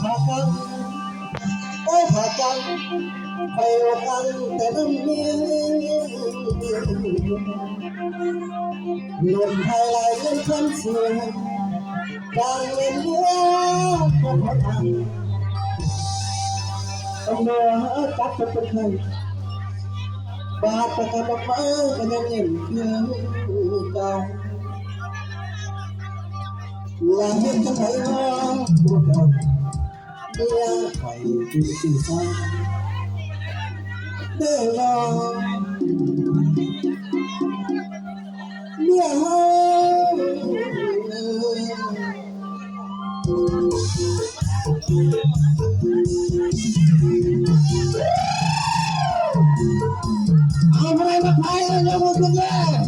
Papa. อย่าพลาดไปเปิดผักกันโอ้ยผักกันไปกันแต่น้ำมีลมไทยไหลเล่นคำเสียงการเล่นเรือก็พอทำต้องเมื่อจับเป็นใครบาดประกันออกมาก็ยังเห็นเพียงเก่า มีสีฟ้าเด้อเมื่อเฮาเอาไปมาไปเลยยกมือขึ้นเลย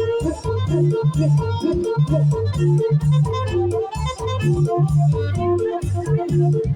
Thank you.